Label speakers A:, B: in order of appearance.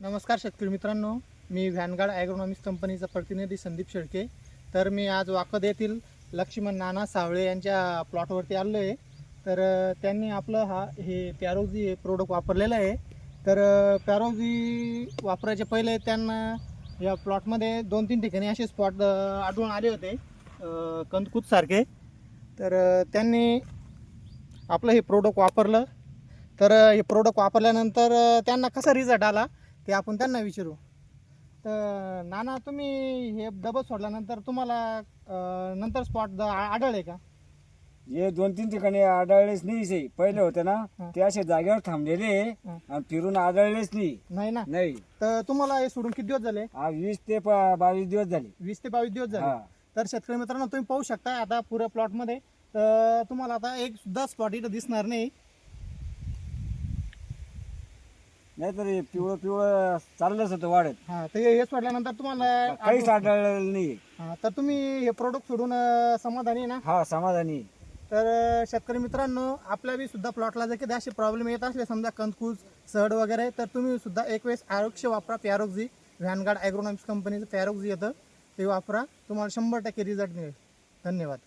A: नमस्कार शेतकरी मित्रांनो मी व्हॅनगार्ड ॲग्रोनॉमिक्स कंपनीचा प्रतिनिधी संदीप शेळके. तर मी आज वाकद येथील लक्ष्मण नाना सावळे यांच्या प्लॉटवरती आलो आहे तर त्यांनी आपलं हा हे पॅरोजी हे प्रोडक्ट वापरलेलं आहे. तर पॅरोजी वापरायचे पहिले त्यांना या प्लॉटमध्ये दोन तीन ठिकाणी असे स्पॉट आढळून आले होते कंदकूतसारखे तर त्यांनी आपलं हे प्रोडक्ट वापरलं. तर हे प्रोडक्ट वापरल्यानंतर त्यांना कसा रिझल्ट आला? ते आपण त्यांना विचारू. तर नाना तुम्ही हे डबल सोडल्यानंतर तुम्हाला अ, नंतर स्पॉट आढळले का?
B: हे दोन तीन ठिकाणी आढळलेच नाही से पहिले होते ना
A: हा.
B: ते असे जागेवर थांबलेले
A: हा.
B: आणि फिरून आढळलेच नाही.
A: नाही ना?
B: नाही.
A: तर तुम्हाला हे सोडून किती दिवस झाले?
B: वीस ते प- बावीस दिवस झाले.
A: वीस ते बावीस दिवस झाले.
B: हा.
A: तर शेतकरी मित्रांनो तुम्ही पाहू शकता आता पुऱ्या प्लॉटमध्ये तर तुम्हाला आता एक सुद्धा स्पॉट इथं दिसणार नाही.
B: नाहीतर हे पिवळं पिवळं चाललंच होतं वाढत.
A: हा तर हे हे सोडल्यानंतर तुम्हाला
B: काहीच आढळलेलं नाही
A: हा, तर तुम्ही हे प्रोडक्ट सोडून अ, समाधानी आहे ना?
B: हा समाधानी
A: तर अ, शेतकरी मित्रांनो आपल्या बी सुद्धा प्लॉटला जर कधी असे प्रॉब्लेम येत असले समजा कंदकूज सड वगैरे तर तुम्ही सुद्धा एक वेळेस आरोग्य वापरा. पॅरोक्झी व्हॅनगार्ड ॲग्रोनॉमिक्स कंपनीचं पॅरोक्झी येतं. ते वापरा. तुम्हाला शंभर टक्के रिझल्ट मिळेल. धन्यवाद.